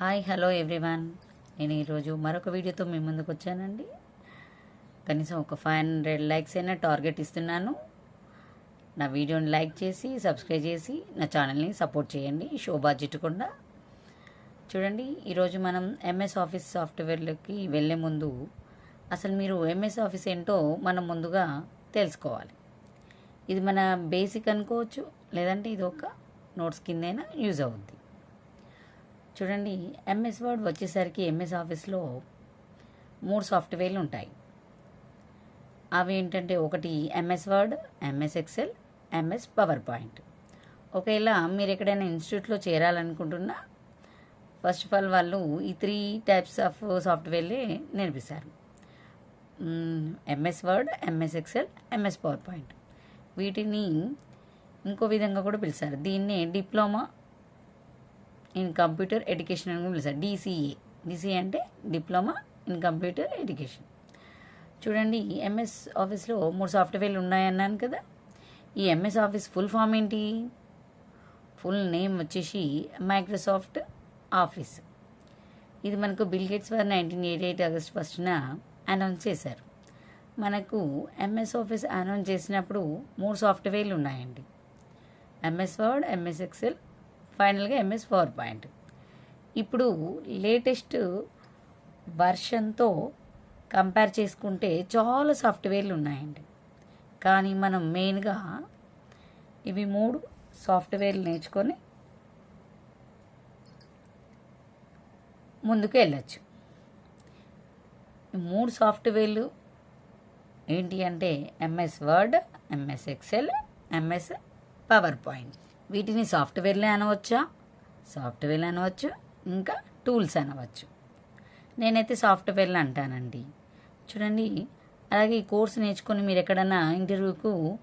Hi hello everyone. నేను ఈరోజు మరొక వీడియోతో మీ ముందుకు వచ్చానండి. కనీసం ఒక ఫైవ్ హండ్రెడ్ లైక్స్ అయినా టార్గెట్ ఇస్తున్నాను. నా వీడియోని లైక్ చేసి సబ్స్క్రైబ్ చేసి నా ఛానల్ని సపోర్ట్ చేయండి. శోభా జిట్టుకుండా. చూడండి ఈరోజు మనం ఎంఎస్ ఆఫీస్ సాఫ్ట్వేర్లోకి వెళ్ళే ముందు అసలు మీరు ఎంఎస్ ఆఫీస్ ఏంటో మనం ముందుగా తెలుసుకోవాలి. ఇది మన బేసిక్ అనుకోవచ్చు లేదంటే ఇది ఒక నోట్స్ కిందైనా యూజ్ అవుద్ది. చూడండి ఎంఎస్ వర్డ్ వచ్చేసరికి ఎంఎస్ ఆఫీస్లో మూడు సాఫ్ట్వేర్లు ఉంటాయి. అవి ఏంటంటే ఒకటి MS Word MS Excel MS PowerPoint ఒకవేళ మీరు ఎక్కడైనా ఇన్స్టిట్యూట్లో చేరాలనుకుంటున్నా ఫస్ట్ ఆఫ్ ఆల్ వాళ్ళు ఈ త్రీ టైప్స్ ఆఫ్ సాఫ్ట్వేర్లే నేర్పిస్తారు. MS Word MS Excel MS PowerPoint వీటిని ఇంకో విధంగా కూడా పిలుస్తారు. దీన్నే డిప్లొమా ఇన్ కంప్యూటర్ ఎడ్యుకేషన్ అని కూడా పిలుస్తారు. డిసిఏ డిసిఏ అంటే డిప్లొమా ఇన్ కంప్యూటర్ ఎడ్యుకేషన్. చూడండి ఎంఎస్ ఆఫీస్లో మూడు సాఫ్ట్వేర్లు ఉన్నాయన్నాను కదా. ఈ ఎంఎస్ ఆఫీస్ ఫుల్ ఫామ్ ఏంటి? ఫుల్ నేమ్ వచ్చేసి మైక్రోసాఫ్ట్ ఆఫీస్ ఇది మనకు బిల్ గేట్స్ వారు నైన్టీన్ ఎయిటీ ఎయిట్ ఆగస్ట్ ఫస్ట్న అనౌన్స్ చేశారు. మనకు ఎంఎస్ ఆఫీస్ అనౌన్స్ చేసినప్పుడు మూడు సాఫ్ట్వేర్లు ఉన్నాయండి. ఎంఎస్ వర్డ్ ఎంఎస్ ఎక్సెల్ ఫైనల్గా ఎంఎస్ పవర్ పాయింట్. ఇప్పుడు లేటెస్ట్ వర్షన్తో కంపేర్ చేసుకుంటే చాలా సాఫ్ట్వేర్లు ఉన్నాయండి. కానీ మనం మెయిన్గా ఇవి మూడు సాఫ్ట్వేర్లు నేర్చుకొని ముందుకు వెళ్ళచ్చు. మూడు సాఫ్ట్వేర్లు ఏంటి అంటే MS Word MS Excel MS PowerPoint. వీటిని సాఫ్ట్వేర్లే అనవచ్చా? సాఫ్ట్వేర్లు అనవచ్చు ఇంకా టూల్స్ అనవచ్చు. నేనైతే సాఫ్ట్వేర్లు అంటానండి. చూడండి అలాగే ఈ కోర్స్ నేర్చుకొని మీరు ఎక్కడన్నా ఇంటర్వ్యూకు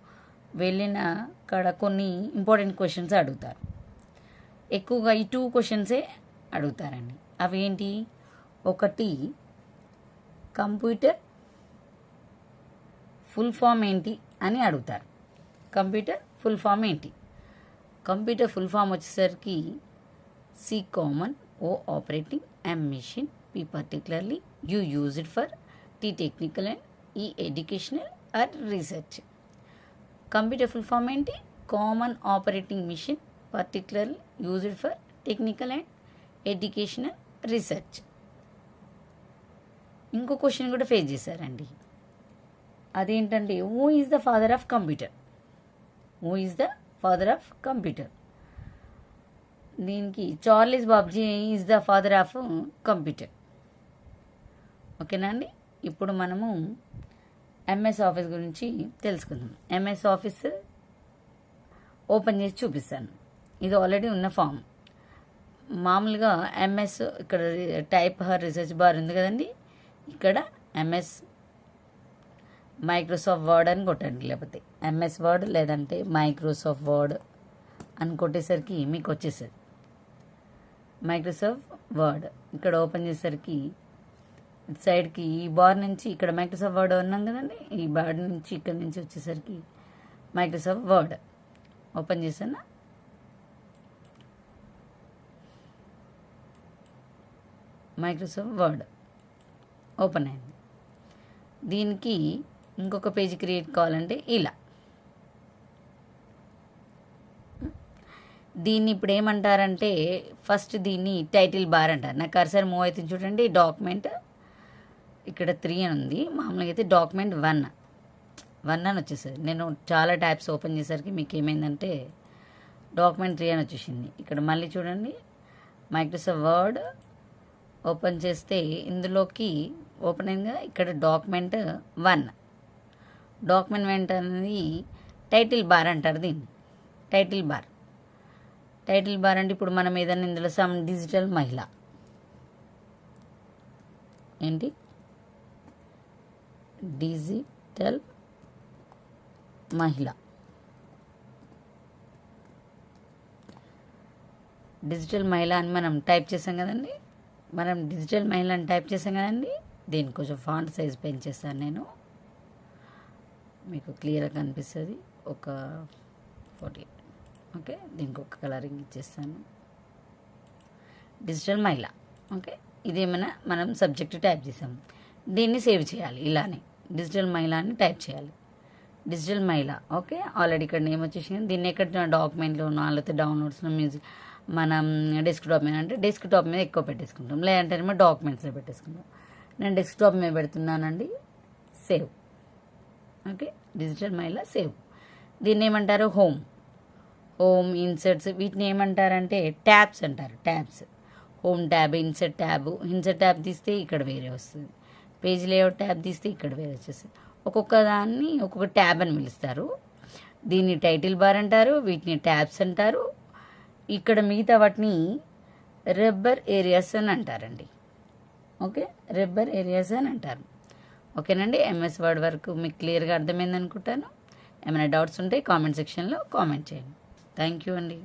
వెళ్ళిన అక్కడ కొన్ని ఇంపార్టెంట్ క్వశ్చన్స్ అడుగుతారు. ఎక్కువగా ఈ టూ క్వశ్చన్సే అడుగుతారండి. అవి ఏంటి? ఒకటి కంప్యూటర్ ఫుల్ ఫామ్ ఏంటి అని అడుగుతారు. కంప్యూటర్ ఫుల్ ఫామ్ ఏంటి? కంప్యూటర్ ఫుల్ ఫామ్ వచ్చేసరికి C common O operating M machine P particularly U use it for T technical and E educational R research. Computer full form ఏంటి? Common operating machine particular used for technical and educational research. ఇంకో question కూడా face చేశారండి. అదేంటంటే who is the father of computer who is the father of computer దీనికి Charles Babbage is the father of computer ఓకేనా అండి? ఇప్పుడు మనము MS office గురించి తెలుసుకుందాం. ఎంఎస్ ఆఫీస్ ఓపెన్ చేసి చూపిస్తాను. ఇది ఆల్రెడీ ఉన్న ఫామ్ మామూలుగా ఎంఎస్ ఇక్కడ టైప్ హర్ రీసెర్చ్ బార్ ఉంది కదండి? ఇక్కడ ఎంఎస్ మైక్రోసాఫ్ట్ వర్డ్ అని కొట్టండి లేకపోతే ఎంఎస్ వర్డ్ లేదంటే మైక్రోసాఫ్ట్ వర్డ్ అని కొట్టేసరికి మీకు వచ్చేసేది. మైక్రోసాఫ్ట్ వర్డ్ ఇక్కడ ఓపెన్ చేసేసరికి సైడ్కి ఈ బార్ నుంచి ఇక్కడ మైక్రోసాఫ్ట్ వర్డ్ ఉన్నాం కదండి ఈ బార్ నుంచి ఇక్కడ నుంచి వచ్చేసరికి మైక్రోసాఫ్ట్ వర్డ్ ఓపెన్ చేసాను మైక్రోసాఫ్ట్ వర్డ్ ఓపెన్ అయింది. దీనికి ఇంకొక పేజ్ క్రియేట్ కావాలంటే ఇలా. దీన్ని ఇప్పుడు ఏమంటారంటే ఫస్ట్ దీన్ని టైటిల్ బార్ అంటారు. నా కర్సర్ మూవ్ అవుతుంది చూడండి డాక్యుమెంట్ ఇక్కడ త్రీ అని ఉంది. మామూలుగా అయితే డాక్యుమెంట్ వన్ వన్ అని వచ్చేసరి నేను చాలా ట్యాబ్స్ ఓపెన్ చేసరికి మీకు ఏమైందంటే డాక్యుమెంట్ త్రీ అని వచ్చేసింది. ఇక్కడ మళ్ళీ చూడండి మైక్రోసాఫ్ట్ వర్డ్ ఓపెన్ చేస్తే ఇందులోకి ఓపెన్ అయిందిగా. ఇక్కడ డాక్యుమెంట్ వన్ డాక్యుమెంట్ వెంట అనేది టైటిల్ బార్ అంటారు దీన్ని. Title bar. టైటిల్ బార్ అంటే ఇప్పుడు మనం ఏదైనా ఇందులో సమ్ డిజిటల్ మహిళ. ఏంటి? డిజిటల్ మహిళ. డిజిటల్ మహిళ అని మనం టైప్ చేసాం కదండి? మనం డిజిటల్ మహిళ అని టైప్ చేసాం కదండి? దీని కొంచెం ఫాంట్ సైజ్ పెంచేస్తాను నేను. మీకు క్లియర్గా కనిపిస్తుంది. ఒక ఫార్టీ ఓకే? దీనికి ఒక కలరింగ్ ఇచ్చేస్తాను. డిజిటల్ మహిళ ఓకే? ఇదేమైనా మనం సబ్జెక్ట్ టైప్ చేసాం. దీన్ని సేవ్ చేయాలి ఇలానే. డిజిటల్ మహిళ అని టైప్ చేయాలి. డిజిటల్ మహిళ ఓకే? ఆల్రెడీ ఇక్కడ నేమ్ వచ్చేసి దీన్ని ఎక్కడ డాక్యుమెంట్లో లేకపోతే డౌన్లోడ్స్లో మ్యూజిక్ మనం డెస్క్టాప్ మీద అంటే డెస్క్టాప్ మీద ఎక్కువ పెట్టేసుకుంటాం. లేదంటే ఏమో డాక్యుమెంట్స్లో పెట్టేసుకుంటాం. నేను డెస్క్టాప్ మీద పెడుతున్నానండి. సేవ్. ఓకే డిజిటల్ మహిళ సేవ్ దీన్ని ఏమంటారు? హోమ్ హోమ్ ఇన్సర్ట్స్ వీటిని ఏమంటారంటే ట్యాబ్స్ అంటారు tabs home tab insert tab insert tab తీస్తే ఇక్కడ వేరే వస్తుంది. పేజ్ లేఅవుట్ ట్యాబ్ తీస్తే ఇక్కడ వేరే వచ్చేస్తుంది. ఒక్కొక్క దాన్ని ఒక్కొక్క ట్యాబ్ అని పిలుస్తారు. దీన్ని టైటిల్ బార్ అంటారు వీటిని ట్యాబ్స్ అంటారు. ఇక్కడ మిగతా వాటిని రబ్బర్ ఏరియాస్ అని అంటారండి. ఓకే రబ్బర్ ఏరియాస్ అని అంటారు. ఓకేనండి? ఎంఎస్ వర్డ్ వరకు మీకు క్లియర్గా అర్థమైంది అనుకుంటాను ఏమైనా డౌట్స్ ఉంటే కామెంట్ సెక్షన్లో కామెంట్ చేయండి. థ్యాంక్ యూ అండి.